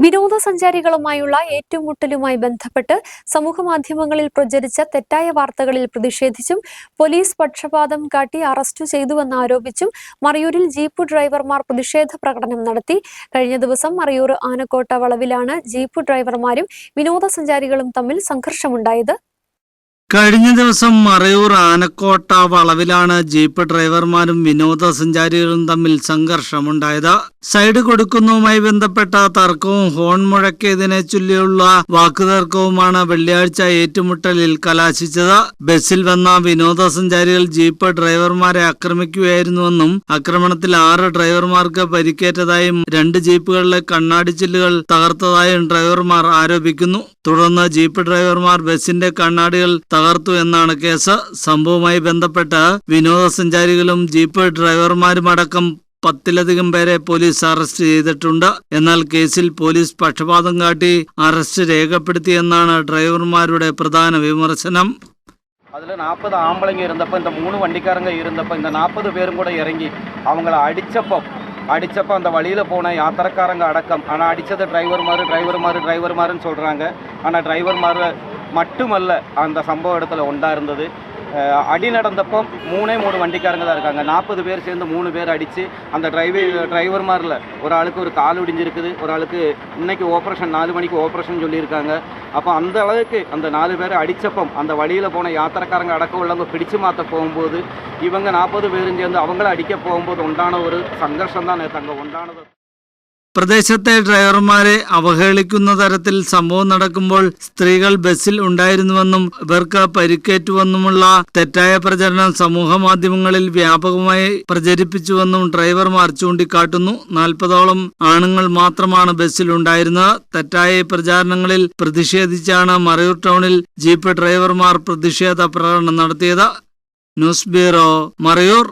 വിനോദസഞ്ചാരികളുമായുള്ള ഏറ്റുമുട്ടലുമായി ബന്ധപ്പെട്ട് സമൂഹമാധ്യമങ്ങളിൽ പ്രചരിച്ച തെറ്റായ വാർത്തകളിൽ പ്രതിഷേധിച്ചും പോലീസ് പക്ഷപാതം കാട്ടി അറസ്റ്റ് ചെയ്തുവെന്നാരോപിച്ചും മറയൂരിൽ ജീപ്പ് ഡ്രൈവർമാർ പ്രതിഷേധ പ്രകടനം നടത്തി. കഴിഞ്ഞ ദിവസം മറയൂർ ആനക്കോട്ട വളവിലാണ് ജീപ്പ് ഡ്രൈവർമാരും വിനോദസഞ്ചാരികളും തമ്മിൽ സംഘർഷമുണ്ടായത്. കഴിഞ്ഞ ദിവസം മറയൂർ ആനക്കോട്ട വളവിലാണ് ജീപ്പ് ഡ്രൈവർമാരും വിനോദസഞ്ചാരികളും തമ്മിൽ സംഘർഷമുണ്ടായത്. സൈഡ് കൊടുക്കുന്നതുമായി ബന്ധപ്പെട്ട തർക്കവും ഹോൺ മുഴക്കിയതിനെ ചൊല്ലിയുള്ള വാക്കുതർക്കവുമാണ് വെള്ളിയാഴ്ച ഏറ്റുമുട്ടലിൽ കലാശിച്ചത്. ബസ്സിൽ വന്ന വിനോദസഞ്ചാരികൾ ജീപ്പ് ഡ്രൈവർമാരെ ആക്രമിക്കുകയായിരുന്നുവെന്നും ആക്രമണത്തിൽ ആറ് ഡ്രൈവർമാർക്ക് പരിക്കേറ്റതായും രണ്ട് ജീപ്പുകളിലെ കണ്ണാടി ചില്ലുകൾ തകർത്തതായും ഡ്രൈവർമാർ ആരോപിക്കുന്നു. തുടർന്ന് ജീപ്പ് ഡ്രൈവർമാർ ബസിന്റെ കണ്ണാടികൾ തകർത്തു എന്നാണ് കേസ് സംഭവവുമായി ബന്ധപ്പെട്ട് വിനോദസഞ്ചാരികളും ജീപ്പ് ഡ്രൈവർമാരുമടക്കം പത്തിലധികം പേരെ പോലീസ് അറസ്റ്റ് ചെയ്തിട്ടുണ്ട് എന്നാൽ കേസിൽ പോലീസ് പക്ഷപാതം കാട്ടി അറസ്റ്റ് രേഖപ്പെടുത്തിയെന്നാണ് ഡ്രൈവർമാരുടെ പ്രധാന വിമർശനം அதில் நாற்பது ஆம்பளைங்க இருந்தப்போ இந்த மூணு வண்டிக்காரங்க இருந்தப்போ இந்த நாற்பது பேரும் கூட இறங்கி அவங்கள அடித்தப்போ அடித்தப்போ அந்த வழியில் போன யாத்திரைக்காரங்க அடக்கம் ஆனால் அடித்தது டிரைவர் மாதிரி டிரைவர் மாதிரி டிரைவர் மாதிரின்னு சொல்கிறாங்க ஆனால் டிரைவர் மாதிரி மட்டுமல்ல அந்த சம்பவ இடத்துல ஒன்றா இருந்தது. அடி நடந்தப்போ மூணே மூணு வண்டிக்காரங்க தான் இருக்காங்க. நாற்பது பேர் சேர்ந்து மூணு பேர் அடித்து அந்த டிரைவர் டிரைவர் மாதிரில ஒரு ஆளுக்கு ஒரு கால் ஒடிஞ்சிருக்குது ஒரு ஆளுக்கு இன்னைக்கு ஆப்ரேஷன் நாலு மணிக்கு ஆப்ரேஷன் சொல்லியிருக்காங்க. அப்போ அந்த அளவுக்கு அந்த நாலு பேரை அடித்தப்பம் அந்த வழியில் போன யாத்திரைக்காரங்க அடக்கம் உள்ளவங்க பிடிச்சு மாற்ற போகும்போது இவங்க நாற்பது பேரும் சேர்ந்து அவங்கள அடிக்க போகும்போது உண்டான ஒரு சங்கர்ஷம் தான் நேற்று அங்கே உண்டானது. പ്രദേശത്തെ ഡ്രൈവർമാരെ അവഹേളിക്കുന്ന തരത്തിൽ സംഭവം നടക്കുമ്പോൾ സ്ത്രീകൾ ബസ്സിൽ ഉണ്ടായിരുന്നുവെന്നും ഇവർക്ക് പരിക്കേറ്റുവെന്നുമുള്ള തെറ്റായ പ്രചരണം സമൂഹ മാധ്യമങ്ങളിൽ വ്യാപകമായി പ്രചരിപ്പിച്ചുവെന്നും ഡ്രൈവർമാർ ചൂണ്ടിക്കാട്ടുന്നു. നാൽപ്പതോളം ആണുങ്ങൾ മാത്രമാണ് ബസ്സിൽ ഉണ്ടായിരുന്നത്. തെറ്റായ പ്രചാരണങ്ങളിൽ പ്രതിഷേധിച്ചാണ് മറയൂർ ടൗണിൽ ജീപ്പ് ഡ്രൈവർമാർ പ്രതിഷേധ പ്രകടനം നടത്തിയത്. News bureau Marayoor.